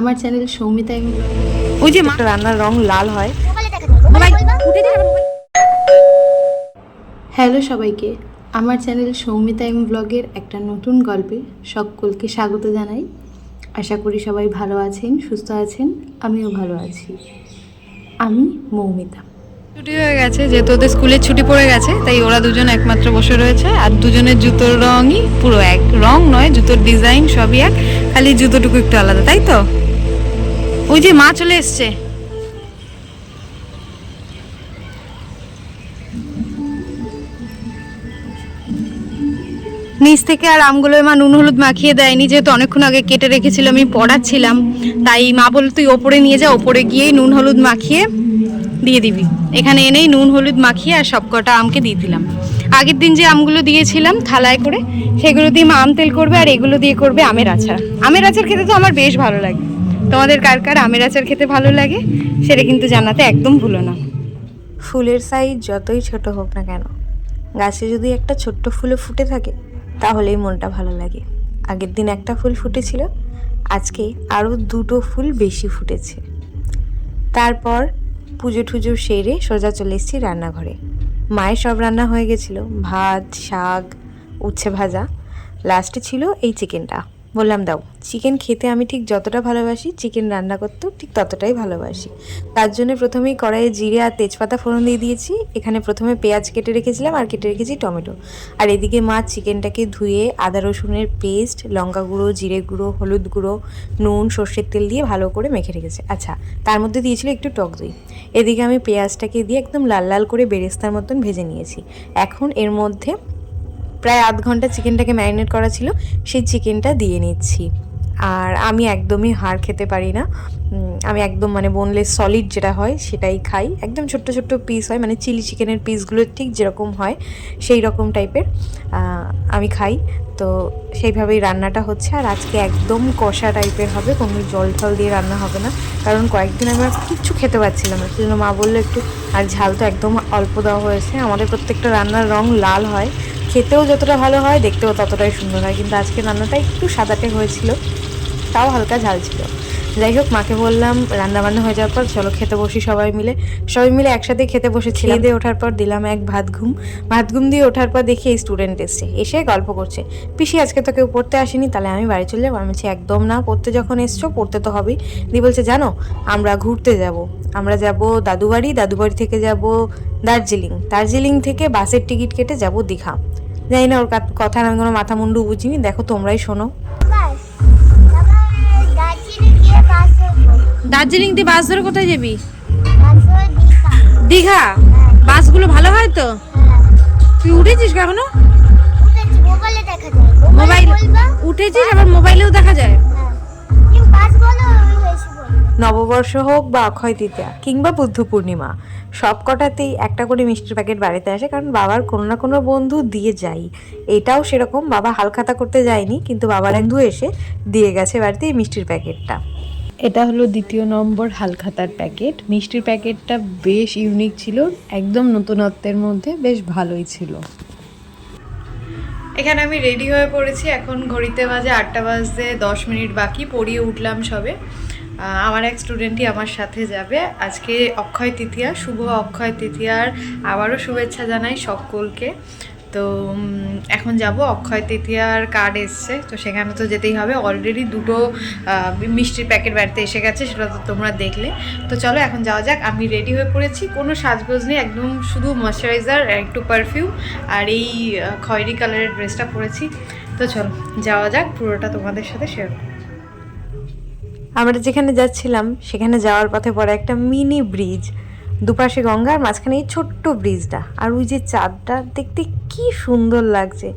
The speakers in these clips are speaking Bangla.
আমার চ্যানেল সৌমিতা এবং ওই যে রান্নার রং লাল হয়। মোবাইল উঠে দিলে আবার মোবাইল হ্যালো সবাইকে আমার চ্যানেল সৌমিতা এম ব্লগের একটা নতুন গল্পে সকলকে স্বাগত জানাই। আশা করি সবাই ভালো আছেন সুস্থ আছেন আমিও ভালো আছি। আমি মৌমিতা। ছুটি হয়ে গেছে যেহেতু ওদের স্কুলের ছুটি পড়ে গেছে তাই ওরা দুজন একমাত্র বসে রয়েছে আর দুজনের জুতোর রঙই পুরো এক। রং নয় জুতোর ডিজাইন সবই এক খালি জুতোটুকু একটু আলাদা তাই তো? ওই যে মা চলে এসছে। নিচ থেকে আর আমগুলো মা নুন হলুদ মাখিয়ে দেয়নি, যেহেতু অনেকক্ষণ আগে কেটে রেখেছিল, আমি পড়াচ্ছিলাম। তাই মা বলল, তুই ওপরে নিয়ে যা, ওপরে গিয়েই নুন হলুদ মাখিয়ে দিয়ে দিবি। এখানে এনেই নুন হলুদ মাখিয়ে আর সব কটা আমকে দিয়ে দিলাম। আগের দিন যে আমগুলো দিয়েছিলাম থালায় করে, সেগুলো দিয়ে মা আম তেল করবে আর এগুলো দিয়ে করবে আমের আচার। আমের আচার খেতে তো আমার বেশ ভালো লাগে। তোমাদের কার কার আমের আচার খেতে ভালো লাগে, সেটা কিন্তু জানাতে একদম ভুলো না। ফুলের সাইজ যতই ছোট হোক না কেন, গাছে যদি একটা ছোট্ট ফুলও ফুটে থাকে, তাহলেই মনটা ভালো লাগে। আগের দিন একটা ফুল ফুটেছিল, আজকে আরও দুটো ফুল বেশি ফুটেছে। তারপর পুজো টুজো সেরে সোজা চলে এসেছি রান্নাঘরে। মায়ের সব রান্না হয়ে গেছিল, ভাত, শাক, উচ্ছে ভাজা। লাস্টে ছিল এই চিকেনটা বললাম, দাও চিকেন খেতে আমি ঠিক যতটা ভালোবাসি চিকেন রান্না করতেও ঠিক ততটাই ভালোবাসি। তার জন্য প্রথমেই কড়াইয়ে জিরে আর তেজপাতা ফোড়ন দিয়ে দিয়েছি। এখানে প্রথমে পেঁয়াজ কেটে রেখেছিলাম আর কেটে রেখেছি টমেটো। আর এদিকে মা চিকেনটাকে ধুয়ে আদা, রসুনের পেস্ট লঙ্কা গুঁড়ো, জিরে গুঁড়ো, হলুদ গুঁড়ো, নুন, সর্ষের তেল দিয়ে ভালো করে মেখে রেখেছে। আচ্ছা তার মধ্যে দিয়েছিল একটু টক দই। এদিকে আমি পেঁয়াজটাকে দিয়ে একদম লাল লাল করে বেরেস্তার মতন ভেজে নিয়েছি। এখন এর মধ্যে প্রায় আধ ঘণ্টা চিকেনটাকে ম্যারিনেট করা ছিল, সেই চিকেনটা দিয়ে নিচ্ছি। আর আমি একদমই হাড় খেতে পারি না। আমি একদম মানে বোনলেস সলিড যেটা হয় সেটাই খাই। একদম ছোট্ট ছোট্ট পিস হয় মানে চিলি চিকেনের পিসগুলো ঠিক যেরকম হয়, সেই রকম টাইপের আমি খাই। তো সেইভাবেই রান্নাটা হচ্ছে। আর আজকে একদম কষা টাইপের হবে, কোনো জল টল দিয়ে রান্না হবে না। কারণ কয়েকদিন আমি কিচ্ছু খেতে পারছিলাম না। সেজন্য মা বলল একটু, আর ঝাল তো একদম অল্প দেওয়া হয়েছে। আমাদের প্রত্যেকটা রান্নার রং লাল হয়। খেতেও যতটা ভালো হয়, দেখতেও ততটাই সুন্দর হয়। কিন্তু আজকে রান্নাটা একটু সাদাটে হয়েছিল, তাও হালকা ঝাল ছিল। যাই হোক, মাকে বললাম রান্না বান্না হয়ে যাওয়ার পর চলো খেতে বসি সবাই মিলে। সবাই মিলে একসাথে খেতে বসেছিলাম। দিয়ে ওঠার পর দিলাম এক ভাত ঘুম। ভাত ঘুম দিয়ে ওঠার পর দেখি এই স্টুডেন্ট এসছে, এসে গল্প করছে। পিসি আজকে তো কেউ পড়তে আসেনি, তাহলে আমি বাড়ি চলে যাব। আমি বলছি, একদম না, পড়তে যখন এসছো, পড়তে তো হবেই। দিয়ে বলছে, জানো, আমরা ঘুরতে যাব। আমরা যাব দাদুবাড়ি দাদুবাড়ি থেকে যাব দার্জিলিং। দার্জিলিং থেকে বাসের টিকিট কেটে যাব দীঘা। জানি না ওর কথা আমি কোনো মাথা মুন্ডু বুঝিনি। দেখো তোমরাই শোনো। দার্জিলিং দিয়ে বাস ধরে কোথায় যাবি? দীঘা? বাসগুলো ভালো হয় তো? তুই উঠেছিস কখনো? মোবাইলে নববর্ষ হোক বা অক্ষয় তৃতীয়া কিংবা বুদ্ধ পূর্ণিমা সব কটাতেই একটা করে মিষ্টির প্যাকেট বাড়িতে আসে কারণ বাবার কোনো না কোনো বন্ধু দিয়ে যাই। এটাও সেরকম বাবা হালখাতা করতে যায়নি কিন্তু বাবার বন্ধু এসে দিয়ে গেছে বাড়িতে এই মিষ্টির প্যাকেটটা। এটা হলো দ্বিতীয় নম্বর হালখাতার প্যাকেট। মিষ্টির প্যাকেটটা বেশ ইউনিক ছিল একদম নতুনত্বের মধ্যে বেশ ভালোই ছিল। এখানে আমি রেডি হয়ে পড়েছি এখন ঘড়িতে বাজে আটটা বাজতে দশ মিনিট বাকি পড়িয়ে উঠলাম সবে। আমার এক স্টুডেন্টই আমার সাথে যাবে। আজকে অক্ষয় তৃতীয়া, শুভ অক্ষয় তৃতীয়ার আবারও শুভেচ্ছা জানাই সকলকে। তো এখন যাব, অক্ষয় তৃতীয়ার কার্ড এসছে, তো সেখানে তো যেতেই হবে। অলরেডি দুটো মিষ্টির প্যাকেট বাড়িতে এসে গেছে, সেটা তো তোমরা দেখলে। তো চলো, এখন যাওয়া যাক। আমি রেডি হয়ে পড়েছি। কোনো সাজগোজ নেই, একদম শুধু ময়শ্চারাইজার একটু পারফিউম আর এই খয়েরি কালারের ড্রেসটা পরেছি। তো চলো, যাওয়া যাক, পুরোটা তোমাদের সাথে শেয়ার আমরা যেখানে যাচ্ছিলাম, সেখানে যাওয়ার পথে পড়ে একটা মিনি ব্রিজ দুপাশে গঙ্গা আর মাঝখানে এই ছোট্ট ব্রিজটা আর ওই যে চাঁদটা দেখতে কি সুন্দর লাগছে,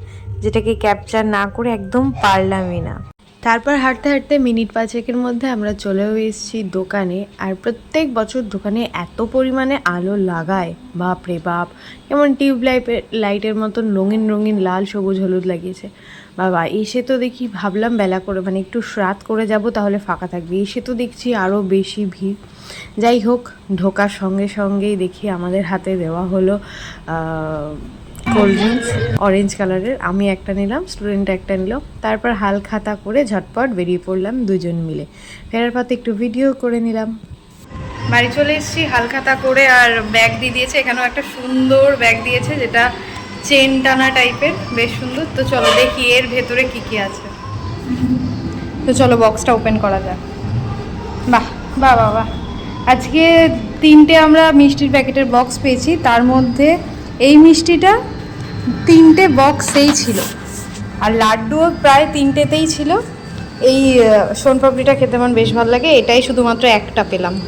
যেটাকে ক্যাপচার না করে একদম পারলামই না। তারপর হাঁটতে হাঁটতে মিনিট পাঁচেকের মধ্যে আমরা চলেও এসেছি দোকানে। আর প্রত্যেক বছর দোকানে এত পরিমাণে আলো লাগায়। বাপ রে বাপ যেমন টিউব লাইটের লাইটের মতন রঙিন রঙিন লাল, সবুজ, হলুদ লাগিয়েছে। বাবা, এসে তো দেখি ভাবলাম বেলা করে মানে একটু রাত করে যাব তাহলে ফাঁকা থাকবে। এসে তো দেখছি আরও বেশি ভিড়। যাই হোক, ঢোকার সঙ্গে সঙ্গেই দেখি আমাদের হাতে দেওয়া হলো কোল্ড ড্রিঙ্কস অরেঞ্জ কালারের আমি একটা নিলাম স্টুডেন্ট একটা নিল। তারপর হাল খাতা করে ঝটপট বেরিয়ে পড়লাম দুজন মিলে। ফেরার পথে একটু ভিডিও করে নিলাম। বাড়ি চলে এসেছি হালখাতা করে আর ব্যাগ দিয়ে দিয়েছে। এখানেও একটা সুন্দর ব্যাগ দিয়েছে, যেটা চেন টানা টাইপের বেশ সুন্দর। তো চলো দেখি এর ভেতরে কি কি আছে। তো চলো বক্সটা ওপেন করা যাক। বাহ বাহ বাহ বাহ। আজকে তিনটে আমরা মিষ্টির প্যাকেটের বক্স পেয়েছি। তার মধ্যে এই মিষ্টিটা তিনটে বক্সেই ছিল। আর লাড্ডুও প্রায় তিনটেতেই ছিল। এই সোনপাপড়িটা খেতে আমার বেশ ভালো লাগে। এটাই শুধুমাত্র একটা পেলাম।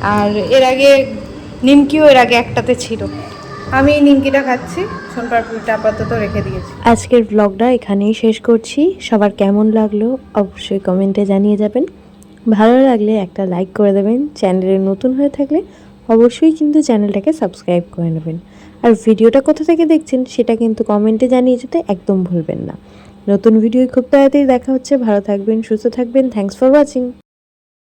আর এর আগে, নিমকিও এর আগে একটাতে ছিল। আমি নিমকিটা খাচ্ছি সোনপাপড়িটা আপাতত রেখে দিয়েছি। আজকের ব্লগটা এখানেই শেষ করছি। সবার কেমন লাগল অবশ্যই কমেন্টে জানিয়ে যাবেন। ভালো লাগলে একটা লাইক করে দেবেন। চ্যানেলে নতুন হয়ে থাকলে অবশ্যই কিন্তু চ্যানেলটাকে সাবস্ক্রাইব করে নেবেন। আর ভিডিওটা কোথা থেকে দেখছেন সেটা কিন্তু কমেন্টে জানিয়ে যেতে একদম ভুলবেন না। নতুন ভিডিও খুব তাড়াতাড়ি দেখা হচ্ছে। ভালো থাকবেন, সুস্থ থাকবেন। Thanks for watching